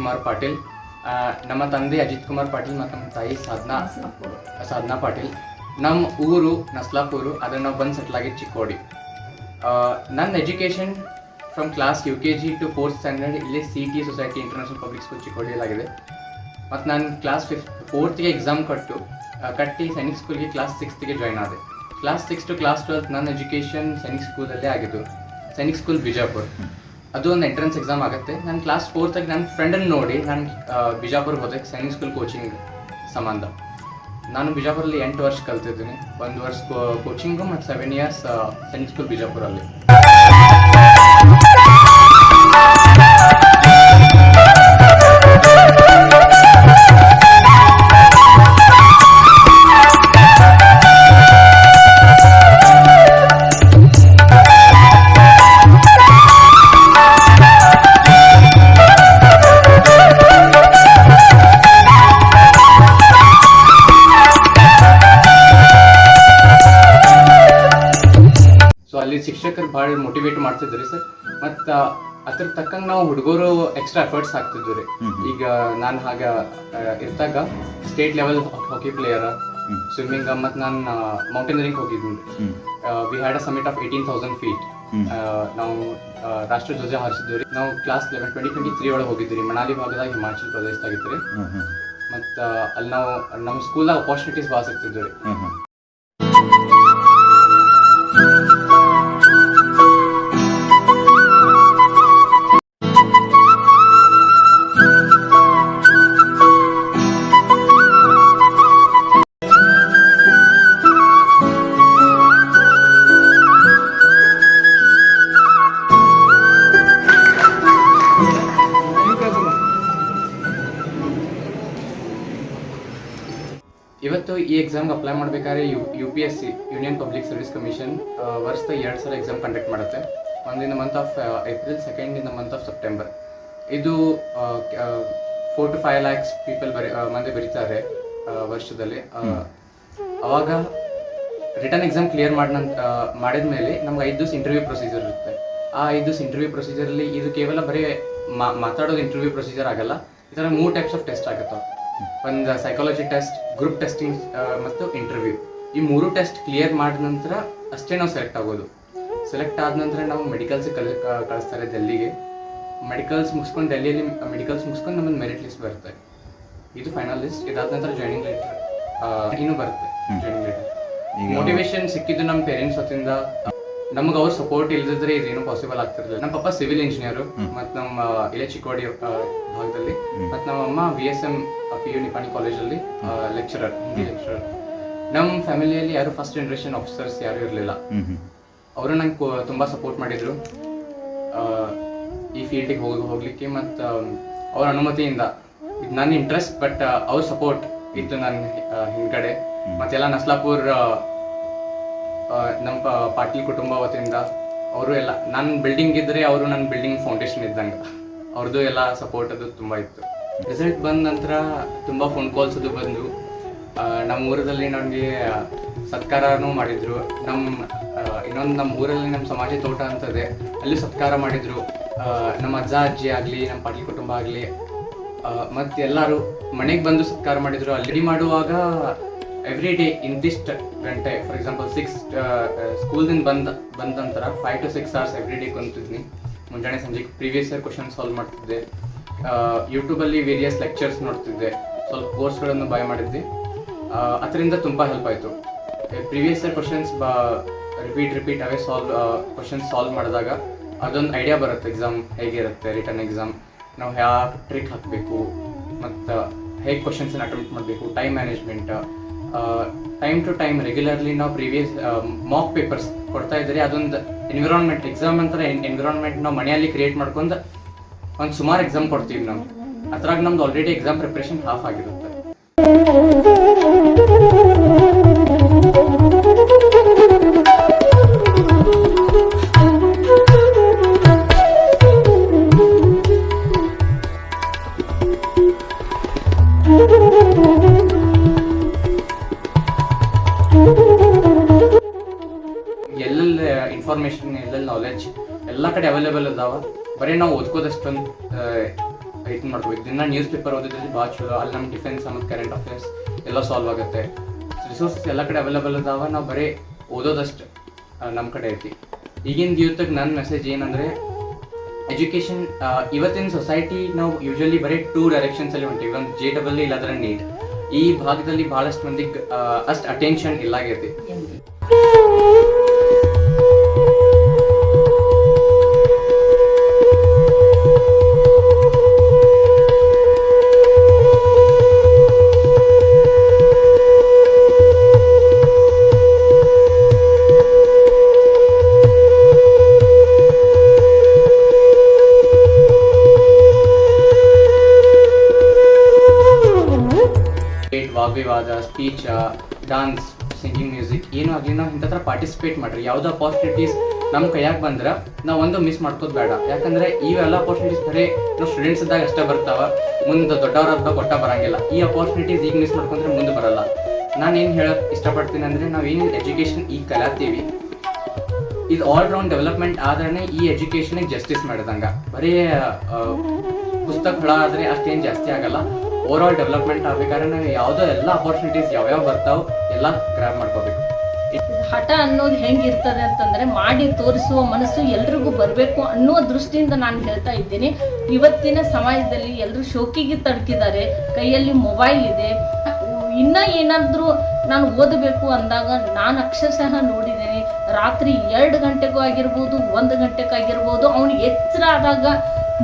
ಕುಮಾರ್ ಪಾಟೀಲ್ ನಮ್ಮ ತಂದೆ ಅಜಿತ್ ಕುಮಾರ್ ಪಾಟೀಲ್ ಮತ್ತು ನಮ್ಮ ತಾಯಿ ಸಾಧನಾ ಸಾಧನಾ ಪಾಟೀಲ್. ನಮ್ಮ ಊರು ನಸ್ಲಾಪೂರು, ಅದನ್ನು ನಾವು ಬಂದು ಸೆಟ್ಲ್ ಆಗಿದ್ದು ಚಿಕ್ಕೋಡಿ. ನನ್ನ education from class U K G to fourth standard ಇಲ್ಲೇ C T society international public school ಚಿಕ್ಕೋಡಿಯಲ್ಲಾಗಿದೆ. ಮತ್ತು ನಾನು ಕ್ಲಾಸ್ ಫಿಫ್ತ್ ಫೋರ್ತ್ಗೆ ಎಕ್ಸಾಮ್ ಕಟ್ಟು ಕಟ್ಟಿ ಸೈನಿಕ್ ಸ್ಕೂಲ್ಗೆ ಕ್ಲಾಸ್ ಸಿಕ್ಸ್ತ್ಗೆ ಜಾಯ್ನ್ ಆದೆ. Class six to class twelfth ನನ್ನ ಎಜುಕೇಷನ್ ಸೈನಿಕ್ ಸ್ಕೂಲಲ್ಲೇ ಆಗಿದ್ದು. ಸೈನಿಕ್ ಸ್ಕೂಲ್ ಬಿಜಾಪುರ್. ಅದು ಒಂದು ಎಂಟ್ರೆನ್ಸ್ ಎಕ್ಸಾಮ್ ಆಗುತ್ತೆ. ನಾನು ಕ್ಲಾಸ್ ಫೋರ್ತಾಗಿ ನನ್ನ ಫ್ರೆಂಡನ್ನು ನೋಡಿ ನಾನು ಬಿಜಾಪುರ್ಗೆ ಹೋದೆ ಸೈನಿಕ್ ಸ್ಕೂಲ್ ಕೋಚಿಂಗ್ ಸಂಬಂಧ. ನಾನು ಬಿಜಾಪುರಲ್ಲಿ ಎಂಟು ವರ್ಷ ಕಲ್ತಿದ್ದೀನಿ. ಒಂದು ವರ್ಷ ಕೋಚಿಂಗು ಮತ್ತು ಸೆವೆನ್ ಇಯರ್ಸ್ ಸೈನಿಕ್ ಸ್ಕೂಲ್ ಬಿಜಾಪುರಲ್ಲಿ. ಸೊ ಅಲ್ಲಿ ಶಿಕ್ಷಕರು ಭಾಳ ಮೋಟಿವೇಟ್ ಮಾಡ್ತಿದ್ರಿ ಸರ್ ಮತ್ತು ಅದ್ರ ತಕ್ಕಂಗೆ ನಾವು ಹುಡುಗರು ಎಕ್ಸ್ಟ್ರಾ ಎಫರ್ಟ್ಸ್ ಹಾಕ್ತಿದ್ವಿ ರೀ. ಈಗ ನಾನು ಹಾಗೆ ಇರ್ತಾಗ state level hockey player swimming ಮತ್ತು ನಾನು ಮೌಂಟೇನರಿಂಗ್ ಹೋಗಿದ್ದೀನಿ we had a summit of eighteen thousand feet ನಾವು ರಾಷ್ಟ್ರ ಧ್ವಜ ಹಾರಿಸಿದ್ವಿ ರೀ. ನಾವು class eleven twenty twenty three ಒಳಗೆ ಹೋಗಿದ್ವಿ ರೀ. ಮನಾಲಿ ಭಾಗದಾಗ ಹಿಮಾಚಲ್ ಪ್ರದೇಶದಾಗಿತ್ತು ರೀ. ಮತ್ತು ಅಲ್ಲಿ ನಾವು ನಮ್ಮ ಸ್ಕೂಲ್ದಾಗ ಅಪಾರ್ಚುನಿಟೀಸ್ ಭಾಳ ಸಿಗ್ತಿದ್ವಿ ರೀ. ಇವತ್ತು ಈ ಎಕ್ಸಾಮ್ಗೆ ಅಪ್ಲೈ ಮಾಡಬೇಕಾದ್ರೆ U U P S C union public service commission ವರ್ಷದ ಎರಡು ಸಲ ಎಕ್ಸಾಮ್ ಕಂಡಕ್ಟ್ ಮಾಡುತ್ತೆ. ಒಂದು in the month of April second in the month of September ಇದು four to five lakhs people ಬರಿ ಮಂದಿ ಬರೀತಾರೆ ವರ್ಷದಲ್ಲಿ. ಅವಾಗ ರಿಟರ್ನ್ ಎಕ್ಸಾಮ್ ಕ್ಲಿಯರ್ ಮಾಡಿದ ಮಾಡಿದ ಮೇಲೆ ನಮ್ಗೆ ಐದು ದಿವಸ ಇಂಟರ್ವ್ಯೂ ಪ್ರೊಸೀಜರ್ ಇರುತ್ತೆ. ಆ ಐದು ದಿವಸ ಇಂಟರ್ವ್ಯೂ ಪ್ರೊಸೀಜರಲ್ಲಿ ಇದು ಕೇವಲ ಬರೀ ಮಾತಾಡೋದು ಇಂಟರ್ವ್ಯೂ ಪ್ರೊಸೀಜರ್ ಆಗಲ್ಲ. ಈ ಥರ ಮೂರು ಟೈಪ್ಸ್ ಆಫ್ ಟೆಸ್ಟ್ ಆಗುತ್ತವೆ ಒಂದು ಸೈಕಾಲಜಿ ಟೆಸ್ಟ್ ಗ್ರೂಪ್ ಟೆಸ್ಟಿಂಗ್ ಮತ್ತು ಇಂಟರ್ವ್ಯೂ ಈ ಮೂರು ಟೆಸ್ಟ್ ಕ್ಲಿಯರ್ ಮಾಡಿದ ನಂತರ ಅಷ್ಟೇ ನಾವು ಸೆಲೆಕ್ಟ್ ಆಗೋದು. ಸೆಲೆಕ್ಟ್ ಆದ ನಂತರ ನಾವು ಮೆಡಿಕಲ್ಸ್ ಕಲ್ ಕಳಿಸ್ತಾರೆ ಡೆಲ್ಲಿಗೆ ಮೆಡಿಕಲ್ಸ್ ಮುಗಿಸ್ಕೊಂಡು ಡೆಲ್ಲಿಯಲ್ಲಿ ಮೆಡಿಕಲ್ಸ್ ಮುಗಿಸ್ಕೊಂಡು ನಮ್ಮ ಮೆರಿಟ್ ಲಿಸ್ಟ್ ಬರುತ್ತೆ. ಇದು ಫೈನಲ್ ಲಿಸ್ಟ್ ಇದಾದ ನಂತರ ಜಾಯ್ನಿಂಗ್ ಲೆಟರ್ ಇನ್ನೂ ಬರುತ್ತೆ ಜಾಯ್ನಿಂಗ್ ಲೆಟರ್ ಮೋಟಿವೇಶನ್ ಸಿಕ್ಕಿದ್ದು ನಮ್ಮ ಪೇರೆಂಟ್ಸ್ ಹೊತ್ತಿಂದ ನಮ್ಗೆ ಅವ್ರ ಸಪೋರ್ಟ್ ಇಲ್ದಿದ್ರೆ ಇದೇನು ಪಾಸಿಬಲ್ ಆಗ್ತಿರ್ಲಿಲ್ಲ. ನಮ್ಮ ಪಪ್ಪ ಸಿವಿಲ್ ಇಂಜಿನಿಯರ್ ಮತ್ತು ನಮ್ಮ ಇಲ್ಲೇ ಚಿಕ್ಕೋಡಿ ಭಾಗದಲ್ಲಿ ಮತ್ತು ನಮ್ಮ ಅಮ್ಮ V S M P U Nipani ಕಾಲೇಜಲ್ಲಿ ಲೆಕ್ಚರರ್ ಹಿಂದಿ ಲೆಕ್ಚರರ್ ನಮ್ಮ ಫ್ಯಾಮಿಲಿಯಲ್ಲಿ ಯಾರು ಫಸ್ಟ್ ಜನರೇಷನ್ ಆಫೀಸರ್ಸ್ ಯಾರು ಇರಲಿಲ್ಲ. ಅವರು ನಂಗೆ ತುಂಬಾ ಸಪೋರ್ಟ್ ಮಾಡಿದ್ರು. ಈ ಫೀಲ್ಡಿಗೆ ಹೋಗಿ ಹೋಗ್ಲಿಕ್ಕೆ ಮತ್ತು ಅವ್ರ ಅನುಮತಿಯಿಂದ. ಇದು ನನ್ನ ಇಂಟ್ರೆಸ್ಟ್ ಬಟ್ ಅವ್ರ ಸಪೋರ್ಟ್ ಇತ್ತು ನನ್ನ ಹಿಂದ್ಗಡೆ. ಮತ್ತೆಲ್ಲ ನಸ್ಲಾಪುರ್ ನಮ್ಮ ಪಾಟೀಲ್ ಕುಟುಂಬ ವತಿಯಿಂದ ಅವರು ಎಲ್ಲ ನನ್ನ ಬಿಲ್ಡಿಂಗ್ ಇದ್ರೆ ಅವರು ನನ್ನ ಬಿಲ್ಡಿಂಗ್ ಫೌಂಡೇಶನ್ ಇದ್ದಂಗೆ. ಅವ್ರದ್ದು ಎಲ್ಲ ಸಪೋರ್ಟ್ ಅದು ತುಂಬ ಇತ್ತು. ರಿಸಲ್ಟ್ ಬಂದ ನಂತರ ತುಂಬ ಫೋನ್ ಕಾಲ್ಸ್ ಅದು ಬಂದು ನಮ್ಮ ಊರಲ್ಲಿ ನನಗೆ ಸತ್ಕಾರನೂ ಮಾಡಿದರು. ನಮ್ಮ ಇನ್ನೊಂದು ನಮ್ಮ ಊರಲ್ಲಿ ನಮ್ಮ ಸಮಾಜ ತೋಟ ಅಂತದೆ, ಅಲ್ಲಿ ಸತ್ಕಾರ ಮಾಡಿದರು. ನಮ್ಮ ಅಜ್ಜ, ಅಜ್ಜಿ ಆಗಲಿ ನಮ್ಮ ಪಾಟೀಲ್ ಕುಟುಂಬ ಆಗಲಿ ಮತ್ತು ಎಲ್ಲರೂ ಮನೆಗೆ ಬಂದು ಸತ್ಕಾರ ಮಾಡಿದರು. ಅಲ್ಲಿ ಮಾಡುವಾಗ ಎವ್ರಿ ಡೇ ಇಂತಿಷ್ಟು ಗಂಟೆ ಫಾರ್ ಎಕ್ಸಾಂಪಲ್ ಸಿಕ್ಸ್ ಸ್ಕೂಲ್ದಿಂದ ಬಂದ ಬಂದ ನಂತರ five to six hours every day ಕುಂತಿದ್ನಿ. ಮುಂಜಾನೆ ಸಂಜೆ ಪ್ರೀವಿಯಸ್ ಇಯರ್ ಕ್ವಶನ್ ಸಾಲ್ವ್ ಮಾಡ್ತಿದ್ದೆ. ಯೂಟ್ಯೂಬಲ್ಲಿ ವೇರಿಯಸ್ ಲೆಕ್ಚರ್ಸ್ ನೋಡ್ತಿದ್ದೆ. ಸ್ವಲ್ಪ ಕೋರ್ಸ್ಗಳನ್ನು ಬೈ ಮಾಡಿದ್ದೆ. ಅದರಿಂದ ತುಂಬ ಹೆಲ್ಪ್ ಆಯಿತು. ಪ್ರೀವಿಯಸ್ ಇಯರ್ ಕ್ವಶನ್ಸ್ ಬ ರಿಪೀಟ್ ರಿಪೀಟ್ ಅವೇ ಸಾಲ್ವ್ ಕ್ವಶನ್ಸ್ ಸಾಲ್ವ್ ಮಾಡಿದಾಗ ಅದೊಂದು ಐಡಿಯಾ ಬರುತ್ತೆ. ಎಕ್ಸಾಮ್ ಹೇಗಿರುತ್ತೆ ರಿಟರ್ನ್ ಎಕ್ಸಾಮ್ ನಾವು ಯಾವ ಟ್ರಿಕ್ ಹಾಕಬೇಕು, ಮತ್ತು ಹೇಗೆ ಕ್ವಶನ್ಸನ್ನು ಅಟೆಂಪ್ಟ್ ಮಾಡಬೇಕು time management time to time regularly ನಾವು ಪ್ರೀವಿಯಸ್ ಮಾಕ್ ಪೇಪರ್ಸ್ ಕೊಡ್ತಾ ಇದ್ರಿ ಅದೊಂದು ಎನ್ವಿರಾನ್ಮೆಂಟ್ ಎಕ್ಸಾಮ್ ಅಂತಾರೆ. ಎನ್ವಿರಾನ್ಮೆಂಟ್ ನಾವು ಮನೆಯಲ್ಲಿ ಕ್ರಿಯೇಟ್ ಮಾಡ್ಕೊಂಡು ಒಂದು ಸುಮಾರು ಎಕ್ಸಾಮ್ ಕೊಡ್ತೀವಿ ನಾವು. ಅದ್ರಾಗ ನಮ್ದು ಆಲ್ರೆಡಿ ಎಕ್ಸಾಮ್ ಪ್ರಿಪ್ರೇಷನ್ ಹಾಫ್ ಆಗಿರುತ್ತೆ. ಎಲ್ಲೆಲ್ಲಿ ಇನ್ಫಾರ್ಮೇಶನ್ ಎಲ್ಲೆಲ್ಲಿ ನಾಲೆಜ್ ಎಲ್ಲ ಕಡೆ ಅವೈಲೇಬಲ್ ಅದಾವ ಬರೀ ನಾವು ಓದ್ಕೋದಷ್ಟೊಂದು ಇದು ಮಾಡ್ಕೋಬೇಕು ದಿನ ನ್ಯೂಸ್ ಪೇಪರ್ ಓದಿದ್ರೆ ಭಾಳ ಚಲೋ. ಅಲ್ಲಿ ನಮ್ಮ ಡಿಫೆನ್ಸ್ ಅನ್ನೋದು ಕರೆಂಟ್ ಅಫೇರ್ಸ್ ಎಲ್ಲ ಸಾಲ್ವ್ ಆಗುತ್ತೆ. ರಿಸೋರ್ಸಸ್ ಎಲ್ಲ ಕಡೆ ಅವೈಲೇಬಲ್ ಅದಾವ ನಾವು ಬರೀ ಓದೋದಷ್ಟು ನಮ್ಮ ಕಡೆ ಐತಿ. ಈಗಿನ ಯೂತ್ಗೆ ನನ್ನ ಮೆಸೇಜ್ ಏನಂದರೆ ಎಜುಕೇಷನ್ ಇವತ್ತಿನ ಸೊಸೈಟಿ ನಾವು ಯೂಶಲಿ ಬರೀ ಟೂ ಡೈರೆಕ್ಷನ್ಸ್ ಅಲ್ಲಿ ಹೊಂಟಿವಿ. ಒಂದು ಜೆ ಡಬಲ್ ಅದರ ನೀಟ್ ಈ ಭಾಗದಲ್ಲಿ ಬಹಳಷ್ಟು ಮಂದಿಗೆ ಅಷ್ಟು ಅಟೆನ್ಷನ್ ಇಲ್ಲಾಗೈತಿ ವಾಗ್ವಿವಾದ ಸ್ಪೀಚ್ ಡಾನ್ಸ್ ಸಿಂಗಿಂಗ್ ಮ್ಯೂಸಿಕ್ ಏನೂ ಆಗಲಿ ನಾವು ಇಂಥ ಪಾರ್ಟಿಸಿಪೇಟ್ ಮಾಡ್ರಿ. ಯಾವುದೋ ಅಪಾರ್ಚುನಿಟೀಸ್ ನಮ್ಮ ಕೈಯಾಗೆ ಬಂದ್ರೆ ನಾವು ಒಂದು ಮಿಸ್ ಮಾಡ್ಕೋದು ಬೇಡ. ಯಾಕಂದ್ರೆ ಇವೆಲ್ಲ ಅಪಾರ್ಚುನಿಟೀಸ್ ಬರೀ ನಾವು ಸ್ಟೂಡೆಂಟ್ಸ್ ಇದ್ದಾಗ ಅಷ್ಟೇ ಬರ್ತಾವೆ. ಮುಂದೆ ದೊಡ್ಡವ್ರ ಹಬ್ಬ ಕೊಟ್ಟ ಬರಂಗಿಲ್ಲ. ಈ ಅಪಾರ್ಚುನಿಟೀಸ್ ಈಗ ಮಿಸ್ ಮಾಡ್ಕೊಂಡ್ರೆ ಮುಂದೆ ಬರಲ್ಲ. ನಾನು ಏನು ಹೇಳಕ್ ಇಷ್ಟಪಡ್ತೀನಿ ಅಂದರೆ ನಾವು ಏನು ಎಜುಕೇಷನ್ ಈಗ ಕಲಾತೀವಿ ಇದು ಆಲ್ ರೌಂಡ್ ಡೆವಲಪ್ಮೆಂಟ್ ಆದ್ರೆ ಈ ಎಜುಕೇಷನಿಗೆ ಜಸ್ಟಿಸ್ ಮಾಡಿದಂಗ. ಬರೀ ಪುಸ್ತಕ ಹುಳ ಆದ್ರೆ ಅಷ್ಟೇನು ಜಾಸ್ತಿ ಆಗಲ್ಲ. ಓವರ್ ಆಲ್ ಡೆವಲಪ್ಮೆಂಟ್ ಆಗ್ಬೇಕಾದ್ರೆ ನಾವು ಯಾವುದೋ ಎಲ್ಲ ಅಪರ್ಚುನಿಟೀಸ್ ಯಾವ್ಯಾವ ಬರ್ತಾವೆ ಎಲ್ಲ ಗ್ರ್ಯಾಬ್ ಮಾಡ್ಕೋಬೇಕು. ಹಠ ಅನ್ನೋದು ಹೆಂಗಿರ್ತದೆ ಅಂತಂದ್ರೆ ಮಾಡಿ ತೋರಿಸುವ ಮನಸ್ಸು ಎಲ್ರಿಗೂ ಬರಬೇಕು ಅನ್ನೋ ದೃಷ್ಟಿಯಿಂದ ನಾನು ಹೇಳ್ತಾ ಇದ್ದೀನಿ. ಇವತ್ತಿನ ಸಮಾಜದಲ್ಲಿ ಎಲ್ಲರೂ ಶೋಕಿಗೆ ತಡ್ಕಿದ್ದಾರೆ. ಕೈಯಲ್ಲಿ ಮೊಬೈಲ್ ಇದೆ. ಇನ್ನ ಏನಾದರೂ ನಾನು ಓದಬೇಕು ಅಂದಾಗ ನಾನು ಅಕ್ಷರಶಃ ನೋಡಿದ್ದೀನಿ. ರಾತ್ರಿ ಎರಡು ಗಂಟೆಗೂ ಆಗಿರ್ಬೋದು, ಒಂದು ಗಂಟೆಗಾಗಿರ್ಬೋದು ಅವನು ಎಚ್ಚರ ಆದಾಗ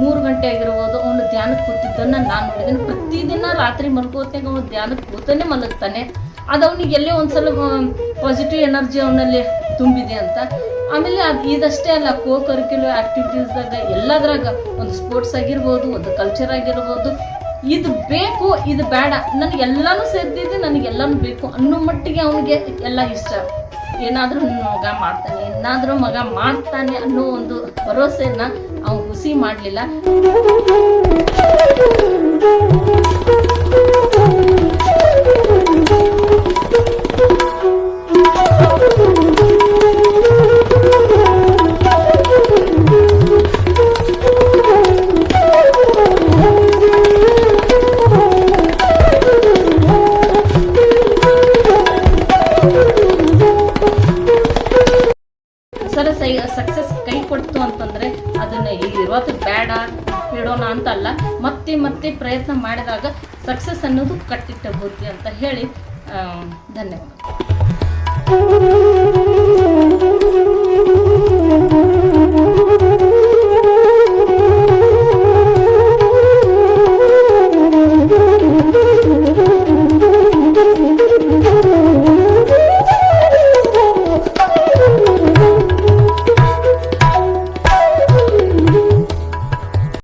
ಮೂರು ಗಂಟೆ ಆಗಿರ್ಬೋದು, ಅವನು ಧ್ಯಾನಕ್ಕೆ ಕೂತಿದ್ದನ್ನು ನಾನು ನೋಡಿದ್ದೀನಿ ಪ್ರತಿದಿನ ರಾತ್ರಿ ಮಲ್ಕೋತಾಗ ಅವನು ಧ್ಯಾನಕ್ಕೆ ಕೂತಾನೆ ಮಲಗ್ತಾನೆ. ಅದು ಅವನಿಗೆ ಎಲ್ಲೇ ಒಂದ್ಸಲ ಪಾಸಿಟಿವ್ ಎನರ್ಜಿ ಅವನಲ್ಲಿ ತುಂಬಿದೆ ಅಂತ. ಆಮೇಲೆ ಅದು ಇದಷ್ಟೇ ಅಲ್ಲ ಕೋ ಕರಿಕ್ಯುಲರ್ ಆಕ್ಟಿವಿಟೀಸ್ದಾಗ ಎಲ್ಲದ್ರಾಗ ಒಂದು ಸ್ಪೋರ್ಟ್ಸ್ ಆಗಿರ್ಬೋದು, ಒಂದು ಕಲ್ಚರ್ ಆಗಿರ್ಬೋದು. ಇದು ಬೇಕು, ಇದು ಬೇಡ. ನನಗೆ ಎಲ್ಲಾನು ನನಗೆಲ್ಲಾನು ಬೇಕು ಅನ್ನೋ ಮಟ್ಟಿಗೆ ಅವನಿಗೆ ಎಲ್ಲ ಇಷ್ಟ. ಏನಾದರೂ ಮಗ ಮಾಡ್ತಾನೆ, ಏನಾದರೂ ಮಗ ಮಾಡ್ತಾನೆ ಅನ್ನೋ ಒಂದು ಭರವಸೆಯನ್ನ ಅವ್ನು ಹುಸಿ ಮಾಡಲಿಲ್ಲ. ಕೈ ಕೊಡ್ತು ಅಂತಂದ್ರೆ ಅದನ್ನ ಇವತ್ತು ಬೇಡ, ಬಿಡೋಣ ಅಂತ ಅಲ್ಲ ಮತ್ತೆ ಮತ್ತೆ ಪ್ರಯತ್ನ ಮಾಡಿದಾಗ ಸಕ್ಸಸ್ ಅನ್ನೋದು ಕಟ್ಟಿಟ್ಟ ಬುದ್ಧಿ ಅಂತ ಹೇಳಿ ಧನ್ಯವಾದ.